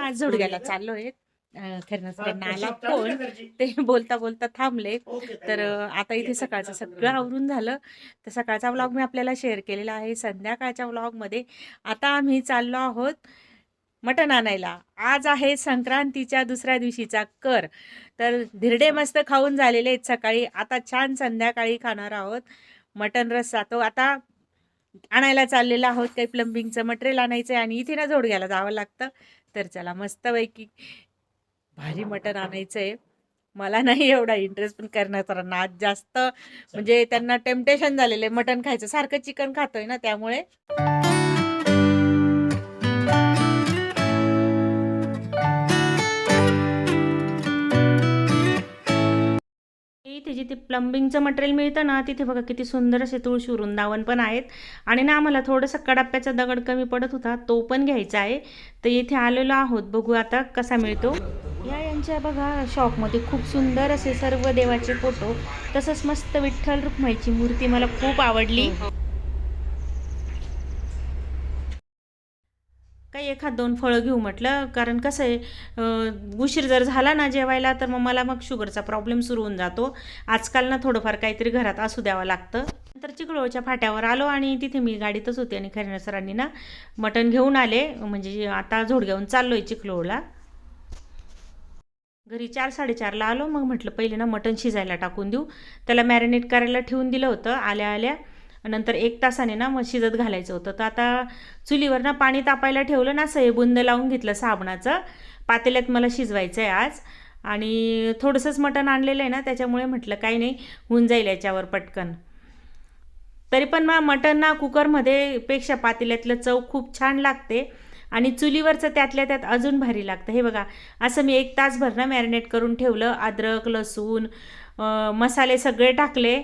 आज जोडग्याला चाललोय. खरं फोन. ते बोलता बोलता थांबले तर आता इथे सकाळचं सगळं आवरून झालं. तर सकाळचा व्लॉग मी आपल्याला शेअर केलेला आहे संध्याकाळच्या व्लॉगमध्ये. आता आम्ही चाललो आहोत मटण आणायला. आज आहे संक्रांतीच्या दुसऱ्या दिवशीचा कर. तर धिरडे मस्त खाऊन झालेले आहेत सकाळी. आता छान संध्याकाळी खाणार आहोत मटण रस्सा. तो आता आणायला चाललेलो आहोत. काही प्लंबिंगचं मटेरियल आणायचं आहे आणि इथे ना जोडग्याला जावं लागतं. तर चला मस्तपैकी भारी मटण आणायचं आहे मला नाही एवढा इंटरेस्ट पण करण्याचा नाद जास्त. म्हणजे त्यांना टेम्पटेशन झालेलं आहे. मटण खायचं. सारखं चिकन खातोय ना त्यामुळे. इथे जिथे प्लंबिंगचं मटेरियल मिळतं ना तिथे बघा किती सुंदर असे तुळशी वृंदावन पण आहेत. आणि ना आम्हाला थोडंसं कडाप्याचा दगड कमी पडत होता तो पण घ्यायचा आहे. तर इथे आलेलो आहोत बघू आता कसा मिळतो. या यांच्या बघा शॉपमध्ये खूप सुंदर असे सर्व देवाचे फोटो तसंच मस्त विठ्ठल रुक्माईची मूर्ती मला खूप आवडली. काही एखाद दोन फळं घेऊ म्हटलं. कारण कसं आहे उशीर जर झाला ना जेवायला तर मग मला मग शुगरचा प्रॉब्लेम सुरू होऊन जातो. आजकाल ना थोडंफार काहीतरी घरात असू द्यावं लागतं. नंतर चिखलोळच्या फाट्यावर आलो आणि तिथे मी गाडीतच होते आणि खऱ्या सरांनी ना मटण घेऊन आले. म्हणजे आता झोड घेऊन चाललो आहे चिखलोळला. घरी चार साडेचारला आलो. मग म्हटलं पहिले ना मटण शिजायला टाकून देऊ. त्याला मॅरिनेट करायला ठेवून दिलं होतं. आल्या आल्या नंतर एक तासाने ना मग शिजत घालायचं होतं. तर आता चुलीवर ना पाणी तापायला ठेवलं ना असं हे बुंद लावून घेतलं साबणाचं. पातेल्यात मला शिजवायचं आहे आज. आणि थोडंसंच मटण आणलेलं आहे ना त्याच्यामुळे म्हटलं काही नाही होऊन जाईल याच्यावर पटकन. तरी पण मग मटण ना कुकरमध्ये पेक्षा पातेल्यातलं चव खूप छान लागते. आणि चुलीवरचं त्यातल्या त्यात अजून भारी लागतं. हे बघा असं मी एक तासभर ना मॅरिनेट करून ठेवलं. अद्रक लसूण मसाले सगळे टाकले.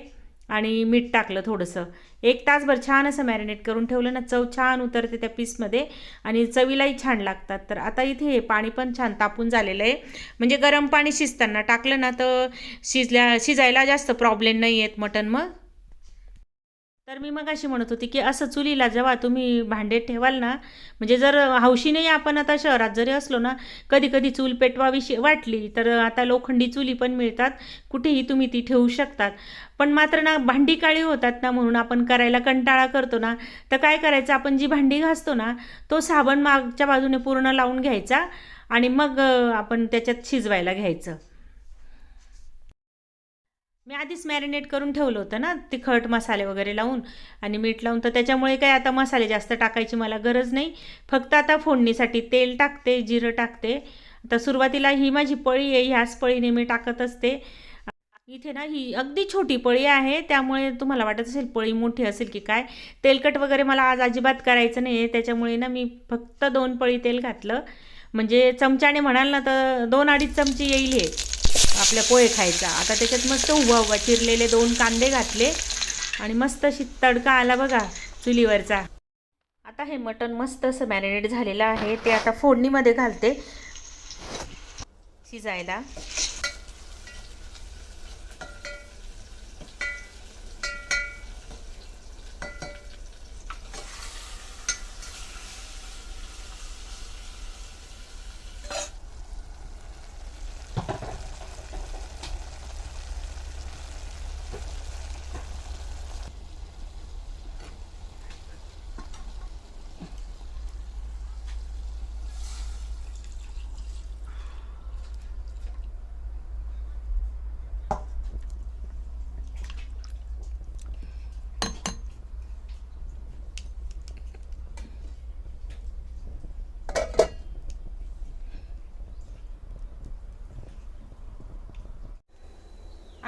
आणि मीठ टाकलं थोडंसं. एक तासभर छान असं मॅरिनेट करून ठेवलं ना चव छान उतरते त्या पीसमध्ये आणि चवीलाही छान लागतात. तर आता इथे हे पाणी पण छान तापून झालेलं आहे. म्हणजे गरम पाणी शिजताना टाकलं ना तर शिजल्या शिजायला जास्त प्रॉब्लेम नाही आहेत मटन मग. तर मी मग अशी म्हणत होती की असं चुलीला जेव्हा तुम्ही भांडे ठेवाल ना म्हणजे जर हौशीने आपण आता शहरात जरी असलो ना कधी कधी चूल पेटवावीशी वाटली तर आता लोखंडी चुली पण मिळतात. कुठेही तुम्ही ती ठेवू शकतात. पण मात्र ना भांडी काळी होतात ना म्हणून आपण करायला कंटाळा करतो ना तर काय करायचं आपण जी भांडी घासतो ना तो साबण मागच्या बाजूने पूर्ण लावून घ्यायचा आणि मग आपण त्याच्यात शिजवायला घ्यायचं. मी आधीच मॅरिनेट करून ठेवलं होतं ना तिखट मसाले वगैरे लावून. आणि मीठ लावून तर त्याच्यामुळे काय आता मसाले जास्त टाकायची मला गरज नाही. फक्त आता फोडणीसाठी तेल टाकते जिरं टाकते. आता सुरुवातीला ही माझी पळी आहे ह्याच पळीने मी टाकत असते. इथे ना ही अगदी छोटी पळी आहे त्यामुळे तुम्हाला वाटत असेल पळी मोठी असेल की काय. तेलकट वगैरे मला आज अजिबात करायचं नाही आहे त्याच्यामुळे ना मी फक्त दोन पळी तेल घातलं. म्हणजे चमच्याने म्हणाल ना तर दोन अडीच चमचे येईल हे. आपल्या पोहे खायचा. आता त्याच्यात मस्त उभा उभा चिरलेले दोन कांदे घातले आणि मस्त अशी तडका आला बघा चुलीवरचा. आता हे मटण मस्त असं मॅरिनेट झालेलं आहे. ते आता फोडणीमध्ये घालते. शिजायला.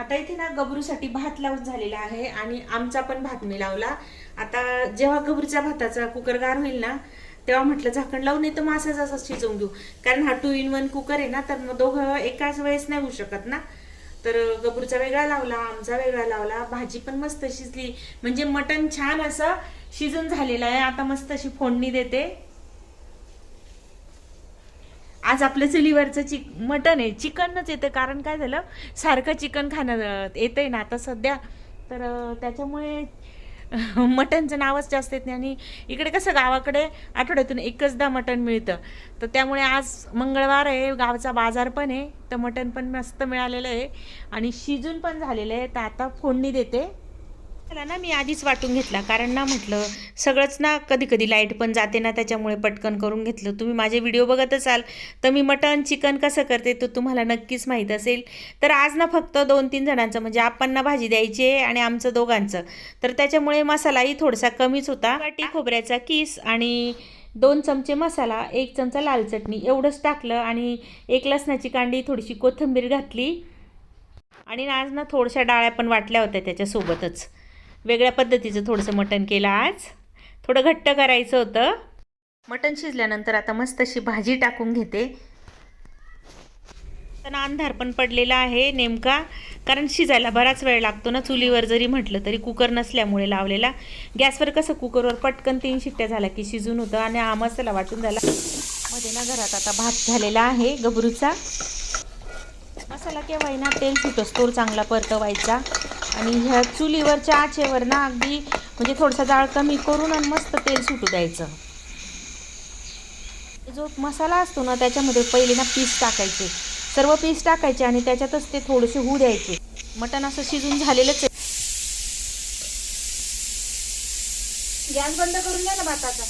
आता इथे ना गबरूसाठी भात लावून झालेला आहे आणि आमचा पण भात मी लावला. आता जेव्हा गबरूच्या भाताचा कुकर गार होईल ना तेव्हा म्हटलं झाकण लावून नाही तर मासाच असं शिजवून घेऊ. कारण हा टू इन वन कुकर आहे ना तर मग दोघं एकाच वेळेस नाही होऊ शकत ना. तर गबरूचा वेगळा लावला आमचा वेगळा लावला. भाजी पण मस्त शिजली. म्हणजे मटण छान असं शिजून झालेलं आहे. आता मस्त अशी फोडणी देते. आज आपलं चुलीवरचं चिक मटन आहे. चिकनच येतं. कारण काय झालं? सारखं चिकन खाणं येतंय ना आता सध्या. तर त्याच्यामुळे मटनचं नावच जास्त येत नाही. आणि इकडे कसं गावाकडे आठवड्यातून एकचदा मटण मिळतं. तर त्यामुळे आज मंगळवार आहे. गावचा बाजार पण आहे. तर मटण पण मस्त मिळालेलं आहे. आणि शिजून पण झालेलं आहे. तर आता फोडणी देते. त्याला ना मी आधीच वाटून घेतला. कारण ना म्हटलं सगळंच ना कधी कधी लाइट पण जाते ना त्याच्यामुळे पटकन करून घेतलं. तुम्ही माझे व्हिडिओ बघत असाल तर मी मटण चिकन कसं करते तर तुम्हाला नक्कीच माहीत असेल. तर आज ना फक्त दोन तीन जणांचं म्हणजे आपणना भाजी द्यायची आहे आणि आमचं दोघांचं. तर त्याच्यामुळे मसालाही थोडासा कमीच होता. वाटी खोबऱ्याचा किस आणि दोन चमचे मसाला एक चमचा लाल चटणी एवढंच टाकलं आणि एक लसणाची कांडी थोडीशी कोथिंबीर घातली. आणि आज ना थोड्याशा डाळ्या पण वाटल्या होत्या त्याच्यासोबतच. वेगळ्या पद्धतीचं थोडंसं मटण केलं आज. थोडं घट्ट करायचं होतं. मटण शिजल्यानंतर आता मस्त अशी भाजी टाकून घेते. त्यांना अंधार पण पडलेला आहे नेमका. कारण शिजायला बराच वेळ लागतो ना चुलीवर जरी म्हटलं तरी कुकर नसल्यामुळे लावलेला. गॅसवर कसं कुकरवर पटकन तीन शिट्ट्या झाल्या की शिजून होतं आणि हा मसाला वाटून झाला. मध्ये ना घरात आता भात झालेला आहे गबरूचा. मसाला केव्हाही ना तेल सुटोस तोर चांगला परतवायचा. आणि ह्या चुलीवरच्या आचेवर ना अगदी म्हणजे थोडासा जाळ कमी करून आणि मस्त तेल सुटू द्यायचं. जो मसाला असतो ना त्याच्यामध्ये पहिले ना पीस टाकायचे. सर्व पीस टाकायचे आणि त्याच्यातच ते थोडेसे होऊ द्यायचे. मटण असं शिजून झालेलंच आहे. गॅस बंद करून द्या ना भाताचा.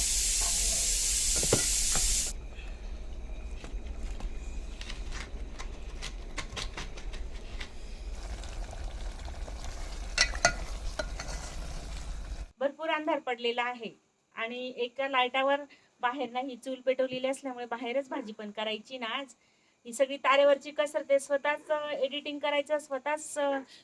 अंधार पडलेला आहे. आणि एका लाईटावर बाहेर नाही चूल पेटवलेली असल्यामुळे बाहेरच भाजी पण करायची ना आज. ही सगळी तारेवरची कसर ते स्वतःच एडिटिंग करायचं स्वतःच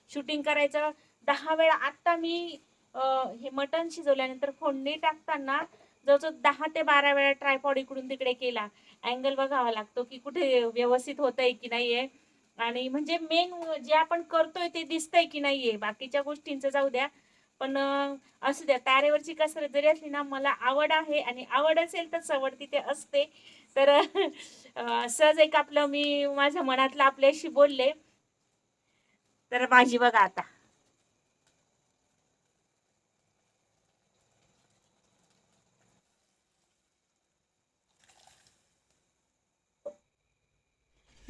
शूटिंग करायचं. दहा वेळा आत्ता मी हे मटण शिजवल्यानंतर फोडणी टाकताना जवळजवळ दहा ते बारा वेळा ट्रायपॉड इकडून तिकडे केला. अँगल बघावा लागतो की कुठे व्यवस्थित होतंय की नाहीये. आणि म्हणजे मेन जे आपण करतोय ते दिसतंय की नाहीये. बाकीच्या गोष्टींचं जाऊ द्या. पण असू द्या तारेवरची कसरत जरी असली ना मला आवड आहे आणि आवड असेल तर सवड तिथे असते. तर सहज एक आपलं मी माझ्या मनातलं आपल्याशी बोलले. तर माझी बघा आता.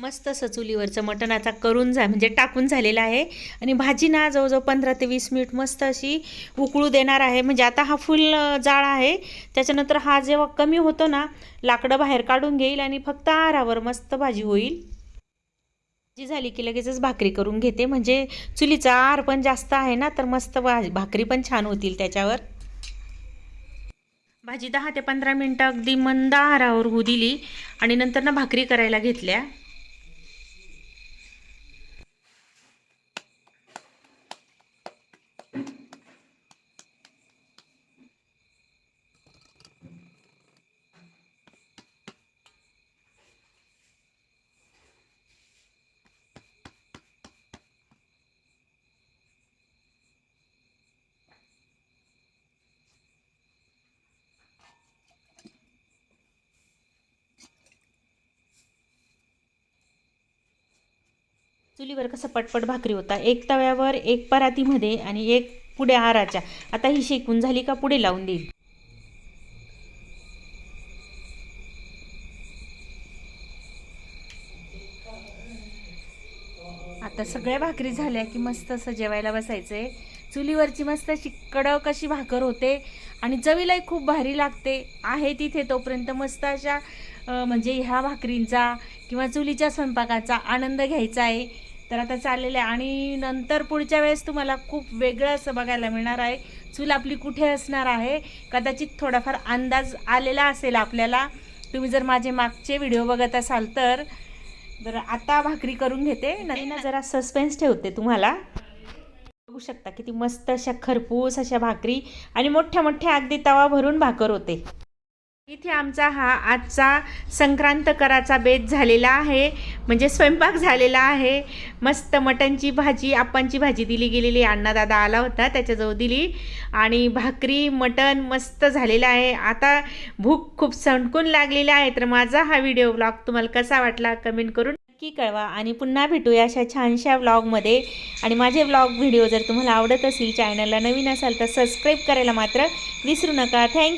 मस्त असं चुलीवरचं मटण आता करून जा म्हणजे टाकून झालेलं आहे. आणि भाजी ना जवळजवळ पंधरा ते वीस मिनिट मस्त अशी उकळू देणार आहे. म्हणजे आता हा फुल जाळ आहे. त्याच्यानंतर हा जेव्हा कमी होतो ना लाकडं बाहेर काढून घेईल आणि फक्त आरावर मस्त भाजी होईल. भाजी झाली की लगेचच भाकरी करून घेते. म्हणजे चुलीचा आर पण जास्त आहे ना तर मस्त भा- भाकरी पण छान होतील त्याच्यावर. भाजी दहा ते पंधरा मिनटं अगदी मंद आरावर होऊ दिली. आणि नंतर ना भाकरी करायला घेतल्या. चुलीवर कसं पटपट भाकरी होता? एक तव्यावर एक परातीमध्ये आणि एक पुढे आराच्या आता ही शेकून झाली का पुढे लावून देईल. आता सगळ्या भाकरी झाल्या की मस्त असं जेवायला बसायचंय. चुलीवरची मस्त अशी कडक अशी भाकर होते आणि चवीलाही खूप भारी लागते. आहे तिथे तोपर्यंत मस्त अशा म्हणजे ह्या भाकरींचा किंवा चुलीच्या स्वयंपाकाचा आनंद घ्यायचा आहे. तर आता चाललेलं आहे. आणि नंतर पुढच्या वेळेस तुम्हाला खूप वेगळं असं बघायला मिळणार आहे. चूल आपली कुठे असणार आहे? कदाचित थोडाफार अंदाज आलेला असेल आपल्याला. तुम्ही जर माझे मागचे व्हिडिओ बघत असाल तर. बरं आता भाकरी करून घेते. नदीना जरा सस्पेन्स ठेवते तुम्हाला. बघू शकता किती मस्त अशा खरपूस अशा भाकरी. आणि मोठ्या मोठ्या अगदी तवा भरून भाकर होते. इथे आमचा हा आजचा संक्रांत कराचा बेत झालेला आहे. म्हणजे स्वयंपाक झालेला आहे. मस्त मटणची भाजी आप्पांची भाजी दिली गेलेली अण्णा दादा आला होता त्याच्याजवळ दिली. आणि भाकरी मटण मस्त झालेलं आहे. आता भूक खूप सणकून लागलेली आहे. तर माझा हा व्हिडिओ ब्लॉग तुम्हाला कसा वाटला कमेंट करून नक्की कळवा. आणि पुन्हा भेटूया अशा छानशा व्लॉगमध्ये आणि माझे व्लॉग व्हिडिओ जर तुम्हाला आवडत असेल चॅनलला नवीन असाल तर सबस्क्राईब करायला मात्र विसरू नका. थँक